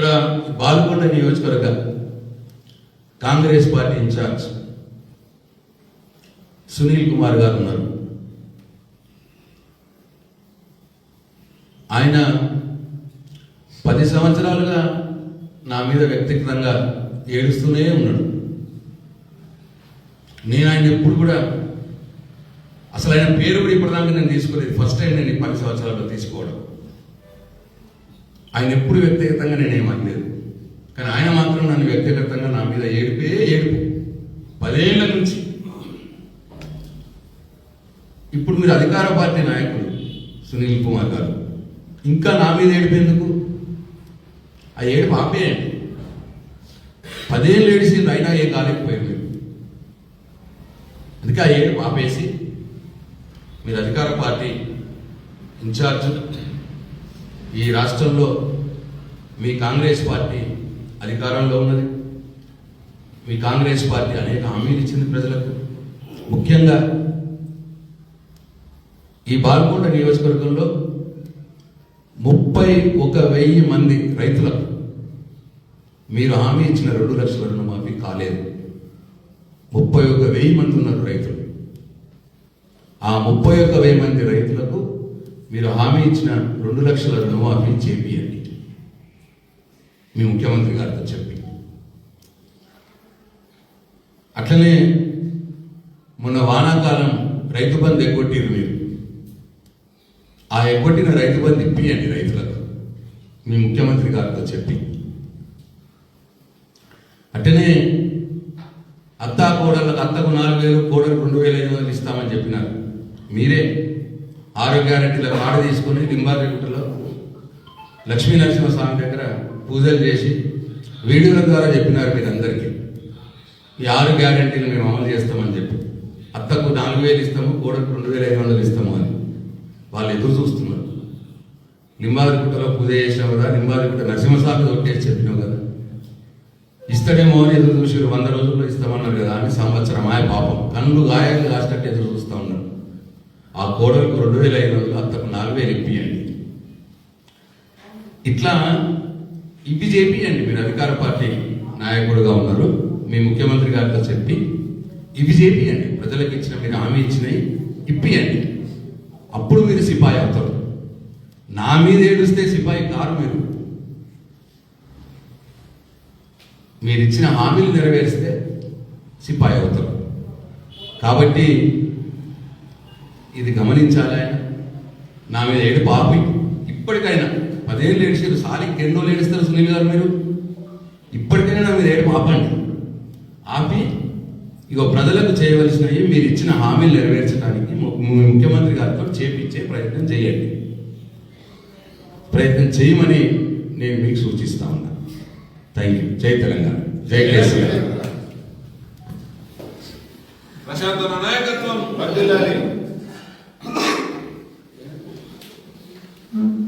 ఇక్కడ బాల్కొండ నియోజకవర్గ Congress party incharge Sunil Kumar గారు ఉన్నారు. ఆయన పది సంవత్సరాలుగా నా మీద వ్యక్తిగతంగా ఏడుస్తూనే ఉన్నాడు. నేను ఆయన ఎప్పుడు కూడా అసలు ఆయన పేరు కూడా ఇప్పటిదాకా నేను తీసుకోలేదు. ఫస్ట్ టైం నేను ఈ పది సంవత్సరాల్లో తీసుకోవడం. ఆయన ఎప్పుడు వ్యక్తిగతంగా నేనేమనలేదు కానీ ఆయన మాత్రం నన్ను వ్యక్తిగతంగా నా మీద ఏడిపే ఏడుపు. పదేళ్ళ నుంచి. ఇప్పుడు మీరు అధికార పార్టీ నాయకుడు సునీల్ కుమార్ గారు. ఇంకా నా మీద ఏడిపేందుకు? ఆ ఏడుపు ఆపేయండి. పదేళ్ళు ఏడిసింది అయినా ఏం కాలేకపోయారు మీరు. అందుకే ఆ ఏడుపు ఆపేసి మీరు అధికార పార్టీ ఇన్ఛార్జ్ ఈ రాష్ట్రంలో మీ కాంగ్రెస్ పార్టీ అధికారంలో ఉన్నది. మీ కాంగ్రెస్ పార్టీ అనేక హామీలు ఇచ్చింది ప్రజలకు. ముఖ్యంగా ఈ బాల్కొండ నియోజకవర్గంలో ముప్పై ఒక వెయ్యి మంది రైతులకు మీరు హామీ ఇచ్చిన రెండు లక్షల రుణమాఫీ కాలేదు. ముప్పై ఒక వెయ్యి మంది ఉన్నారు రైతులు. ఆ ముప్పై ఒక వెయ్యి మంది రైతులకు మీరు హామీ ఇచ్చిన రెండు లక్షల రుణమాఫీ చేపియండి. మీ ముఖ్యమంత్రి గారితో చెప్పి. అట్లనే మొన్న వానాకాలం రైతు బంధు ఎగ్గొట్టిరు మీరు. ఆ ఎగ్గొట్టిన రైతు బంధు ఇప్పియండి రైతులకు. మీ ముఖ్యమంత్రి గారితో చెప్పి. అట్లనే అత్తా కోడళ్ళకు అత్తకు నాలుగు వేలు కోడలు రెండు వేల ఐదు వందలు ఇస్తామని చెప్పినారు. మీరే. ఆరోగ్య గ్యారెంటీల కార్డు తీసుకుని గుట్టలో లక్ష్మీ నరసింహస్వామి దగ్గర పూజలు చేసి వీడియోల ద్వారా చెప్పినారు మీరు అందరికీ ఈ ఆరు గ్యారెంటీలు మేము అమలు చేస్తామని చెప్పి. అత్తకు నాలుగు వేలు ఇస్తాము కోడకు రెండు వేల ఐదు వందలు ఇస్తాము అని వాళ్ళు ఎదురు చూస్తున్నారు. లింబాదిగుట్టలో పూజ చేసినావు కదా లింబాదిగుట్ట నరసింహస్వామి కొట్టేసి చెప్పినావు కదా. ఇస్తాడేమో అని ఎదురు చూసి వంద రోజుల్లో ఇస్తామన్నారు కదా అని సంవత్సరం ఆయ పాపం. కన్ను గాయాలు కాసినట్టు ఎదురు చూస్తూ ఉన్నారు. ఆ గోడలకు రెండు వేల ఐదు వందలు అంతకు నాలుగు వేలు ఇప్పియండి. ఇట్లా ఇవి చేపియండి మీరు అధికార పార్టీ నాయకుడుగా ఉన్నారు మీ ముఖ్యమంత్రి గారితో చెప్పి ఇవి చేపియండి ప్రజలకు ఇచ్చిన మీరు హామీ ఇచ్చినవి ఇప్పియండి. అప్పుడు మీరు సిపాయి అవుతారు. నా మీద ఏడుస్తే సిపాయి కారు మీరు. మీరు ఇచ్చిన హామీలు నెరవేరిస్తే సిపాయి అవుతారు. కాబట్టి ఇది గమనించాలి. ఆయన నా మీద ఏడు పాపి. ఇప్పటికైనా పదేళ్ళు ఏడిచారు సాలి ఎన్నో ఏడుస్తారు సునీల్ గారు మీరు? ఇప్పటికైనా నా మీద ఏడు పాపండి. ఆపి ఇగో ప్రజలకు చేయవలసినవి మీరు ఇచ్చిన హామీలు నెరవేర్చడానికి ముఖ్యమంత్రి గారితో చేపించే ప్రయత్నం చేయండి. ప్రయత్నం చేయమని నేను మీకు సూచిస్తా ఉన్నా. Thank you. జై తెలంగాణ. జై కేసీఆర్ ప్రశాంతన నాయకత్వం. వర్ధిల్లాలి. Mm-hmm.